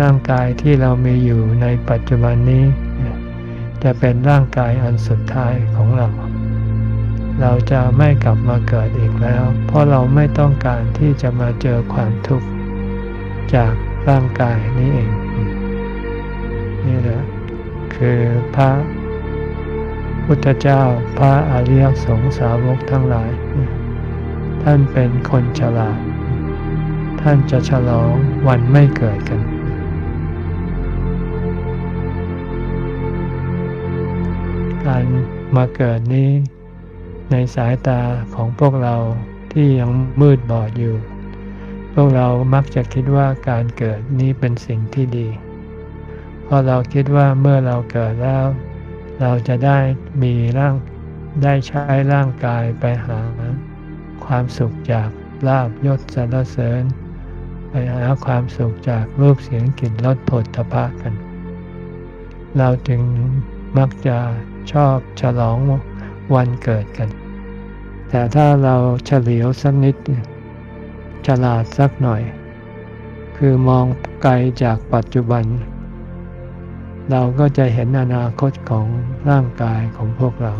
ร่างกายที่เรามีอยู่ในปัจจุบันนี้ จะเป็นร่างกายอันสุดท้ายของเรา เราจะไม่กลับมาเกิดอีกแล้ว เพราะเราไม่ต้องการที่จะมาเจอความทุกข์จากร่างกายนี้เอง นี่แหละคือพระพุทธเจ้าพระอริยสงสาวกทั้งหลาย ท่านเป็นคนฉลาด ท่านจะฉลองวันไม่เกิดกัน การมาเกิดนี้ ในสายตาของพวกเราที่ยังมืดบอดอยู่ พวกเรามักจะคิดว่าการเกิดนี้เป็นสิ่งที่ดี เพราะเราคิดว่าเมื่อเราเกิดแล้ว เราจะได้มีร่างได้ใช้ร่างกายไปหา ความสุขจากลาบยศสรรเสริญ ไปหาความสุขจากรูปเสียงกลิ่นรสผลทพะกัน เราจึงมักจะ ชอบฉลองวันเกิดกัน แต่ถ้าเราเฉลียวสักนิด ฉลาดสักหน่อย คือมองไกลจากปัจจุบัน เราก็จะเห็นอนาคตของร่างกายของพวกเรา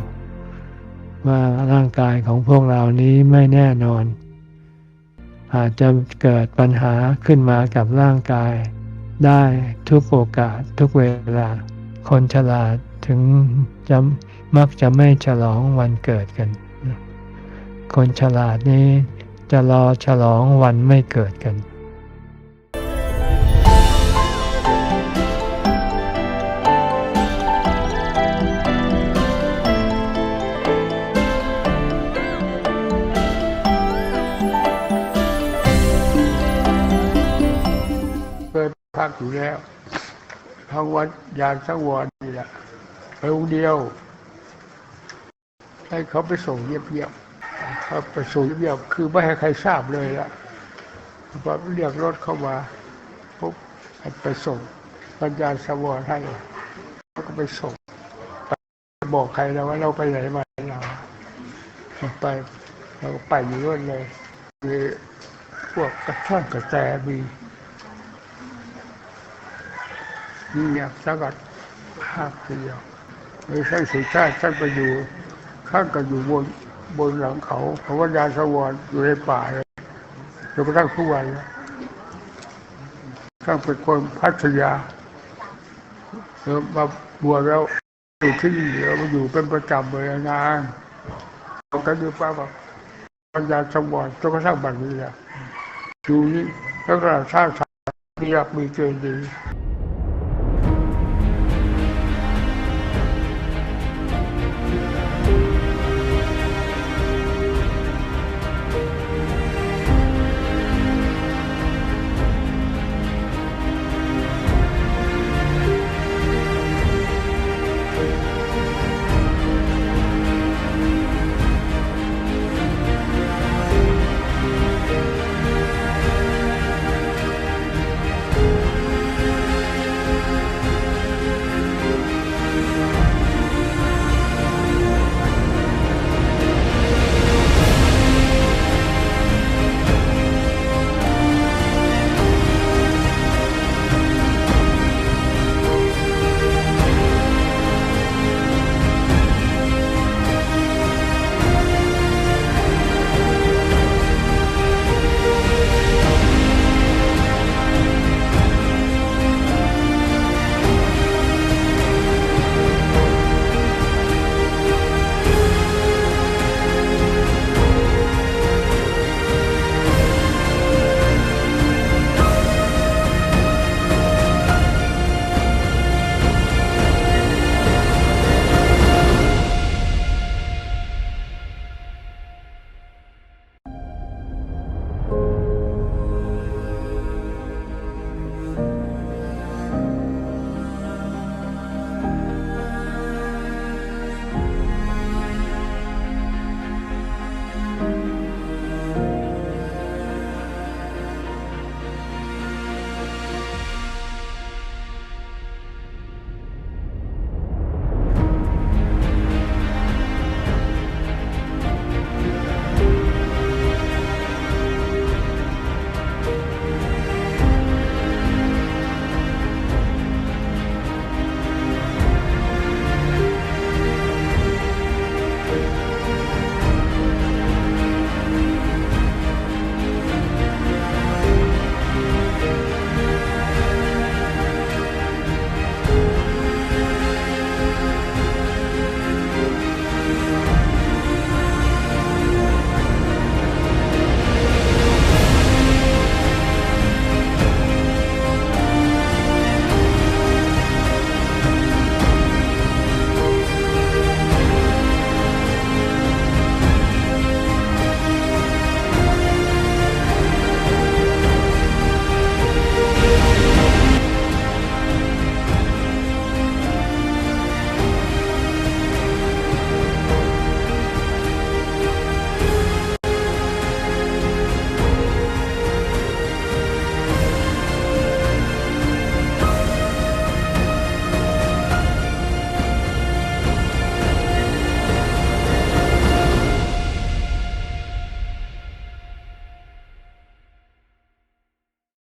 ว่าร่างกายของพวกเรานี้ไม่แน่นอน อาจจะเกิดปัญหาขึ้นมากับร่างกายได้ทุกโอกาสทุกเวลา คนฉลาด ถึงจะมักจะไม่ฉลองวันเกิดกัน คนฉลาดนี้จะรอฉลองวันไม่เกิดกันเคยพักอยู่แล้วทางวัดยานสังวรนี่แหละ ไปองค์เดียว ให้เขาไปส่งเยียบๆเขาไปส่งเยียบๆคือไม่ให้ใครทราบเลยละพอเรียกรถเข้ามาปุ๊บไปส่งปัญญาสวรให้เขาก็ไปส่งบอกใครแล้วว่าเราไปไหนมาเราไปเราก็ไปอยู่นู่นเลยมีพวกกระท่อนกระแตมีมีเงียบสักัดภาคเดียว ไม่ใช่สุชาติท่านไปอยู่ข้างกันอยู่บนบนหลังเขาเพราะว่ายาสวรรค์อยู่ในป่าเลยจนกระทั่งทุกวันนะข้างเป็นคนพัทยาแล้วมาบวชแล้วอยู่ที่นี่เดี๋ยวมาอยู่เป็นประจำเลยนานเขาก็ดูป้าบอกปัญญาสวรรค์จนกระทั่งบัดนี้แหละอยู่นี่แล้วก็ชาติที่อยากมีเกณฑ์ดี